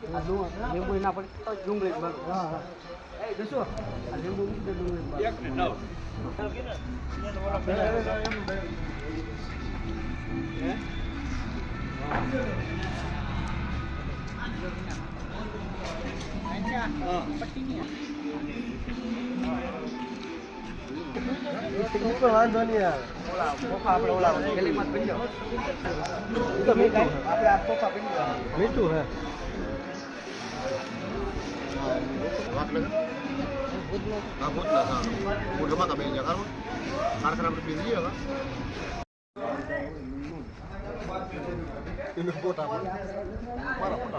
લીંબુ ના પડે તો ડુંગળી હા હા. જશો આ લીંબુ મૂકી ડુંગળી. હે? વાંધો નહીં આવે. ઓલા મીઠું આપણે Udah mah tapi Jakarta. Karena berpilih kan? Ini kota. Para kota